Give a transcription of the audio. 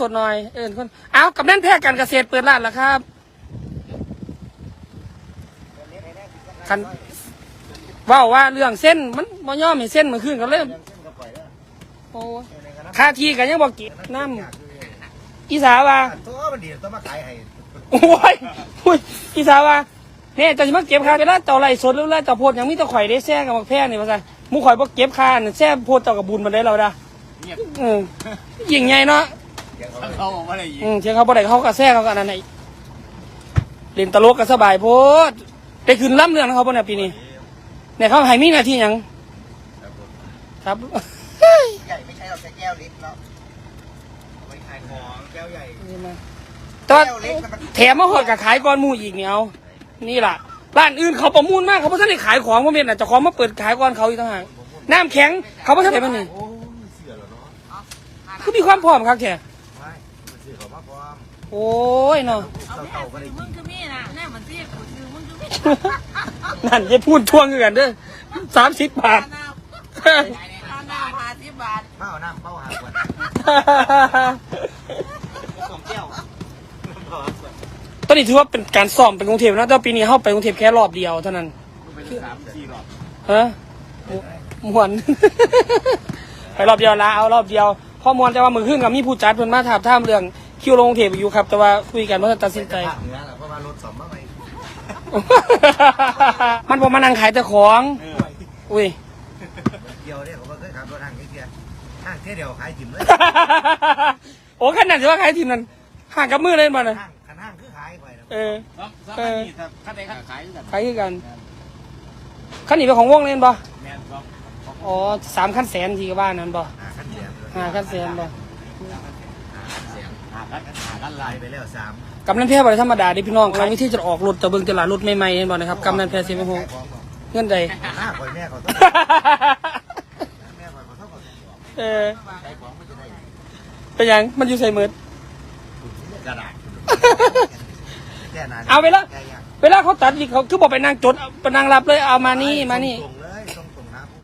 สดหน่อย เอินคน เอากับนั่นแพร่การเกษตรเปิดร้านแล้วครับคันว่าว่าเรื่องเส้นมันบ่ย่อมมีเส้นมันขึ้นก็เลยเส้นก็ปล่อยแล้วโอ้ค่าทีกันยังบอกกินน้ำอีสาว่าตัวมันดีต้องมาขายให้โอ้ยอ้ยอีสาว่าเนี่ยจะมาเก็บค่าเวลาเต่าไรสดหรือเวลาเต่าโพดยังมีแตะข่อยได้แซ่กับบักแพงนี่ว่าซั่นหมูข่อยบ่เก็บค่าแซ่โพดเต่ากับบุญมาได้เราด่ะเงียบเออยิ่งใหญ่เนาะ เดี๋ยวเขาเขาบอกว่าอะไรอีกอืมเชียงเขาบ่ได้เขาก็แซ่เขาก็อันนั้นไอ้เล่นตลกก็สบายโพดได้ขึ้นล่ำเรื่องของเขาบ่เนี่ยปีนี้เนี่ยเขาให้มีหน้าที่หยังครับ ใหญ่ไม่ใช่เราใช้แก้วเล็กเนาะเอาไว้ขายของแก้วใหญ่นี่มาแต่ว่าแก้วเล็กมันแถมมาหอดกับขายก้อนหมูอีกเนี่ยเอานี่ล่ะร้านอื่นเขาประมูลมากเขาไม่ทันได้ขายของพ่อเมียน่ะเจะของมาเปิดขายก้อนเขาอีกต่างหากน้ำแข็งเขาไม่ทันได้มันนี่โอ้ยเสือเหรอเนาะ คือมีความพร้อมครับแท้ ไม่มันเสือเขามาพร้อมโอ้ยเนาะเต่าเต่าก็ได้มึกิงนคือมีนะแน่เหมือนที่กูคือมึงคือมีนั่นจะพูดทวงกันเด้อสามสิบบาทข้าวหน้าข้าวหน้าพาสิบบาทเป้าน้ำเป้าหาขวดสองแก้วตอนนี้ถือว่าเป็นการซ้อมเป็นกรุงเทพนะแต่ว่าปีนี้เข้าไปกรุงเทพแค่รอบเดียวเท่านั้นไปสามสี่รอบฮะมวนไปรอบเดียวละเอารอบเดียวข้อมวลแต่ว่ามือขึ้นกับมีผู้จัดเพิ่นมาถามท่ามเรื่อง คิวลงกรุงเทพอยู่ครับ แต่ว่าคุยกันว่าตัดสินใจ ภาคเหนือแหละเพราะว่ารถสอมมาใหม่มันบอกมานั่งขายแต่ของ เอออุ้ย เดียวเนี่ยผมก็เคยขับรถห้างเที่ยห้างเที่ยเดียวขายถิ่มเลยโอ้ขนาดที่ว่าขายทีมนั้นห่างกับมือเลยบ่น่ะห้างขันห้างคือขายไปนะเออสองสองอันนี้ถ้าขั้นใดขั้นขายกันขายคือกันขั้นนี้เป็นของวงเล่นบ่แมนสองอ๋อสามขั้นแสนทีก็บ้านนั้นบ่หาขั้นแสนห้าขั้นแสนบ่หาขั้น แสนหากันหากันลาลายยไปแล้วสามกำนันแพร่บ่ได้ธรรมดาเดิพี่น้องครั้งที่จะออกรถจะเบิ่งตลาดรถใหม่ๆเห็นบ่นะครับกำนันแพร่สิบหกเงื่อนใด หน้าคอยแม่เขาต้องแม่คอยเขาต้องขอเออขายของมันจะได้เป็นหยังมันอยู่ใส่มือกระดาษแค่นั้นเอาไปแล้วเวลาเขาตัดนี่เขาคือบอกไปนั่งจดไปนั่งรับเลยเอามานี่มานี่ ตรง